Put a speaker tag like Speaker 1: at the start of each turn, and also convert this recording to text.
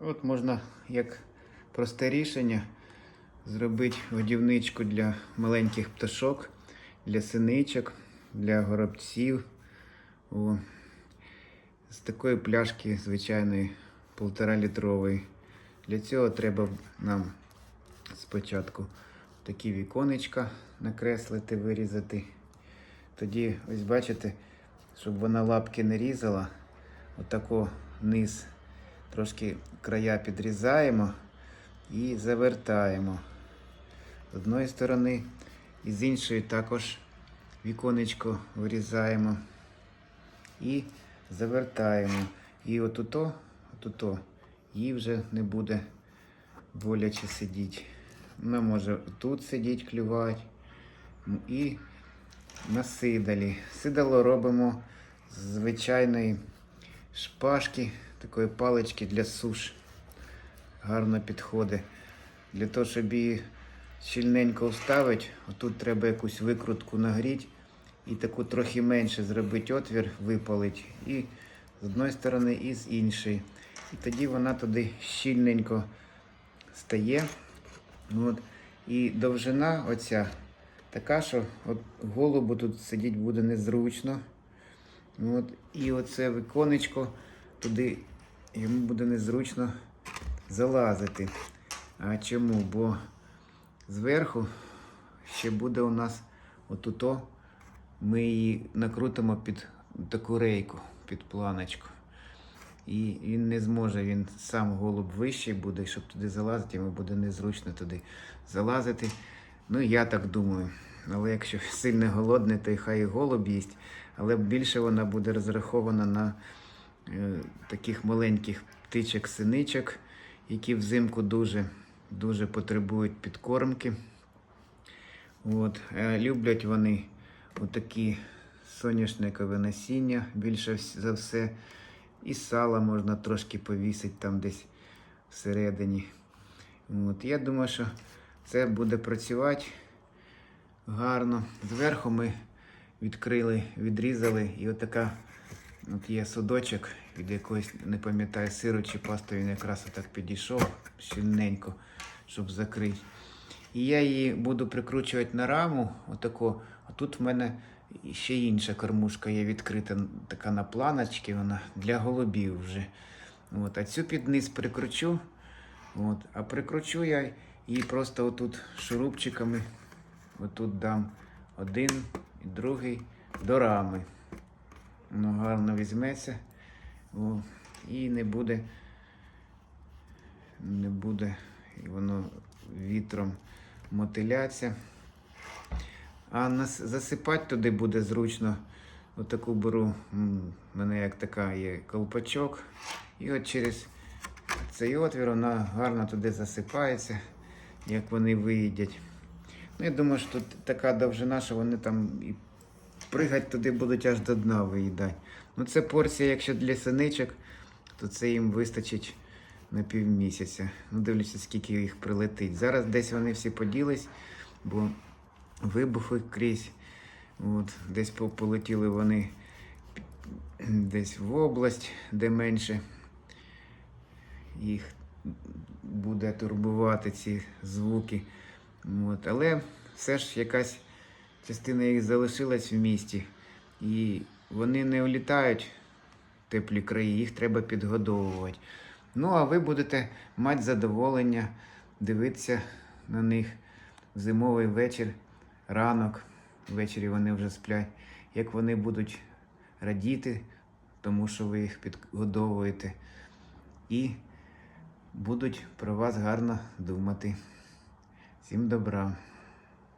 Speaker 1: От можна як просте рішення зробити годівничку для маленьких пташок, для синичок, для горобців. О. З такої пляшки звичайної полтора літрової. Для цього треба нам спочатку такі віконечка накреслити, вирізати. Тоді, ось бачите, щоб вона лапки не різала, отако низ трошки края підрізаємо і завертаємо. З одної сторони і з іншої також віконечко вирізаємо і завертаємо. І отуто, отуто їй вже не буде боляче сидіти. Вона може тут сидіти, клювати. І на сидалі. Сидало робимо з звичайної шпажки, такої палички для суш. Гарно підходить. Для того, щоб її щільненько вставити, отут треба якусь викрутку нагріти і таку трохи менше зробити отвір, випалити. І з одної сторони, і з іншої. І тоді вона туди щільненько стає. От. І довжина оця така, що от голубу тут сидіти буде незручно. От. І оце віконечко туди йому буде незручно залазити. А чому? Бо зверху ще буде у нас отуто. Ми її накрутимо під таку рейку, під планочку. І він не зможе, він сам голуб вищий буде, щоб туди залазити, йому буде незручно туди залазити. Ну, я так думаю. Але якщо сильно голодний, то й хай і голуб їсть. Але більше вона буде розрахована на таких маленьких птичок-синичок, які взимку дуже, дуже потребують підкормки. От. Е, люблять вони отакі соняшникове насіння більше за все. І сала можна трошки повісити там десь всередині. От. Я думаю, що це буде працювати гарно. Зверху ми відкрили, відрізали, і отака от є судочок від якоїсь, не пам'ятаю, сиру чи пасту, він якраз отак підійшов щільненько, щоб закрити. І я її буду прикручувати на раму, отако. А тут в мене ще інша кормушка є відкрита, така на планочці, вона для голубів вже. От, а цю під низ прикручу. От, а прикручу я її просто отут шурупчиками. Отут дам один і другий до рами. Воно гарно візьметься. О, і не буде, не буде воно вітром мотилятися. А нас засипати туди буде зручно. Отаку беру, м, в мене як така є колпачок. І от через цей отвір вона гарно туди засипається, як вони виїдять. Ну, я думаю, що тут така довжина, що вони там і пригати туди будуть аж до дна виїдати. Ну, це порція, якщо для синичок, то це їм вистачить на півмісяця. Ну, дивлюся, скільки їх прилетить. Зараз десь вони всі поділись, бо вибухи крізь. От, десь полетіли вони десь в область, де менше їх буде турбувати ці звуки. От. Але все ж якась частина їх залишилась в місті. І вони не улітають в теплі краї, їх треба підгодовувати. Ну, а ви будете мати задоволення дивитися на них в зимовий вечір, ранок, ввечері вони вже сплять, як вони будуть радіти, тому що ви їх підгодовуєте. І будуть про вас гарно думати. Всім добра.